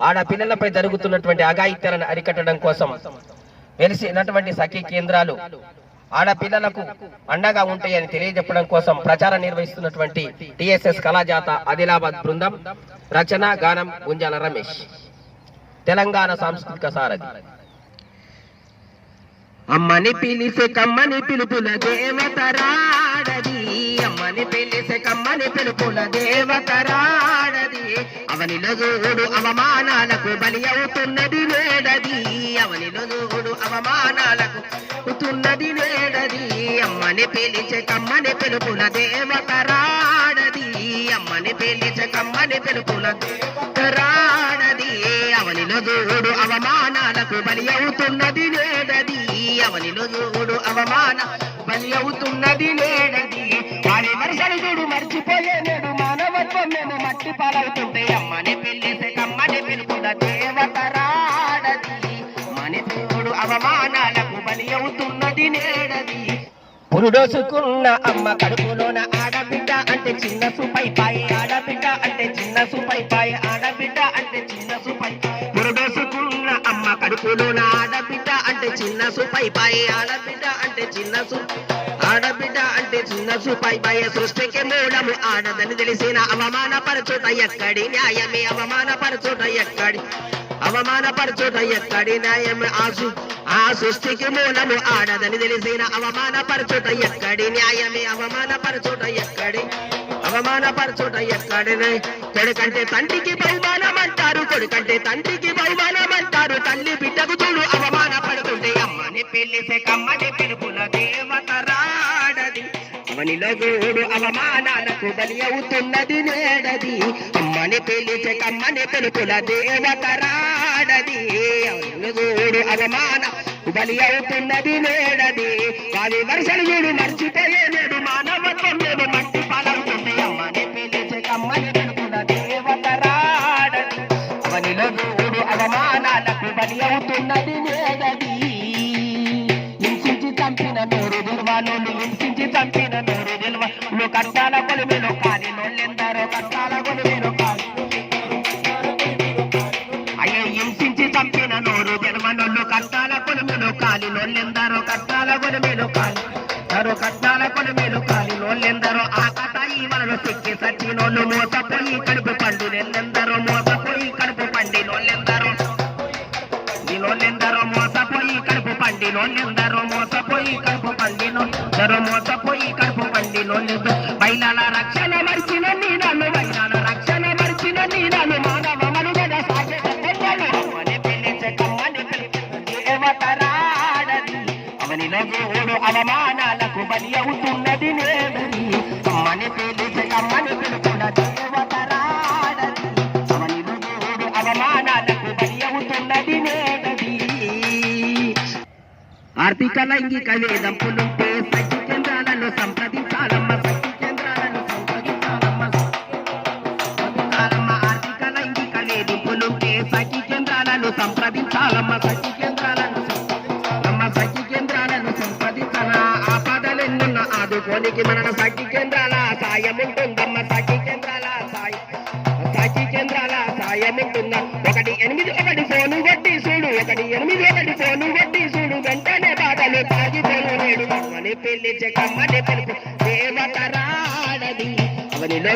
ఆడపిల్లలపై జరుగుతున్నటువంటి అఘాయిత్యాలను అరికట్టడం కోసం వెలిసినటువంటి సఖీ కేంద్రాలు ఆడపిల్లలకు అండగా ఉంటాయని తెలియజెప్పడం కోసం ప్రచారం నిర్వహిస్తున్నటువంటి టిఎస్ఎస్ కళాజాత ఆదిలాబాద్ బృందం రచన గానం గుంజాల రమేష్. తెలంగాణ సాంస్కృతిక సారథి. అమ్మని పిలిసే కమ్మని పిలుపుల దేవతరాడది అమ్మని పిలిసే కమ్మని పిలుపుల దేవతరాడ అవనిలో చూడు అవమానాలకు బలి అవుతున్నది వేడది. అవనిలో చూడు అవమానాలకు అవుతున్నది వేడది. అమ్మని పిలిచే కమ్మని పిలుపుల దేవతరాడది అమ్మని పిలిచే కమ్మని పిలుపుల దేవతరాడది అవనిలో చూడు అవమానాలకు బలి అవుతున్నది వేడది. అవనిలో చూడు అవమాన బలి అవుతున్నది నేడది వారి వరుసలు చూడు మర్చిపోయే నేడు మేము పాలవుతుంటే అమ్మని పెళ్ళేసే కమ్మని పిలుపుల దేవతరాడది మని చూడు అవమానాలకు బలి అవుతున్నది నేడది. పురుడోసుకున్న అమ్మ కడుపులోన ఆడబిడ్డ అంటే చిన్న సుపై పాయి ఆడబిడ్డ అంటే చిన్న సుపై పాయి ఆడబిడ్డ అంటే చిన్న సుపై పురుడోసుకున్న అమ్మ కడుపులోన ఆడబిడ్డ అంటే చిన్న సుపై పాయి ఆడబిడ్డ అంటే చిన్న సు ఆడబిడ్డ పశుపై భయ సృష్టికి మూలము ఆనందని తెలిసిన అవమానపరచుట ఎక్కడి న్యాయమే? అవమానపరచుట ఎక్కడి? అవమానపరచుట ఎక్కడి న్యాయమే ఆసు ఆ సృష్టికి మూలము ఆడదని తెలిసిన అవమానపరచుట ఎక్కడి న్యాయమే? అవమానపరచుట ఎక్కడి? అవమానపరచుట ఎక్కడి కొడుకంటే తండ్రికి బహుమానం అంటారు కొడుకంటే తండ్రికి బహుమానం అంటారు తల్లి బిడ్డకు చూడు అవమానపడుతుంటే అమ్మని పెళ్ళి కమ్మని పిలుపుల దేవతరా. అవనిలో చూడు అవమానాలకు బలి అవుతున్నది నేడది. అమ్మని పిలిచే కమ్మని పిలుపుల దేవత రాడది. చూడు అవమాన బలి అవుతున్నది నేడది. వారి వర్షలు చూడు మర్చిపోయే నేడు మానవత్వం లేదు మట్టి పాలవుతుంది అమ్మని పిలిచే కమ్మని పిలుపుల దేవతరాడది అవనిలో చూడు అవమానాలకు బలి అవుతున్నది కాలి నోళ్ళెందరో కష్టాల కొలిమిలో కాలి. మరో కష్టాల కొలిమిలో కాలి నోళ్ళెందరో ఆ కథ ఈ మనలో సిక్కి సచ్చినోళ్ళు మోసపోయి కడుపు పండు నెల్లెందరో మోసపోయి కడుపు పండి నోళ్ళెందరో నోళ్ళెందరో మోసపోయి కడుపు పండి నోళ్ళెందరో మోసపోయి కడుపు పండి నోళ్ళెందరో మోసపోయి కడుపు పండి నోళ్ళెందరో బయలాల రక్షణ అవమానాలకు బలి అవుతున్నది నేడది అమ్మని పిలిచి అమ్మని పిలుపున దేవతరాడది అవనిలో చూడు అవమానాలకు బలి అవుతున్నది నేడది ఆర్థిక లైంగిక వేదంపులుంటే సఖి కేంద్రాలను సంప్రదించాలమ్మ సఖి కేంద్రాలను సంప్రదించాలమ్మ సంప్రదించాలమ్మ ఆర్థిక లైంగిక వేధింపులుంటే సఖి కేంద్రాలను సంప్రదించాలమ్మ సఖి ఆపదలెన్నున్న ఆదుకోనికి మన సఖి కేంద్రాల సాయం ఉంటుందమ్మ సఖి కేంద్రాల సాయం. సాక్షి కేంద్రాల సాయం ఉంటుందా ఒకటి ఎనిమిది ఒకటి ఫోను కొట్టి చూడు. ఒకటి ఎనిమిది ఒకటి ఫోను కొట్టి చూడు. వెంటనే బాధలు తాగిపోను నేడు. అమ్మని పెళ్ళి చెక్కమ్మని పిలుపు దేవతరాడది. అవనిలో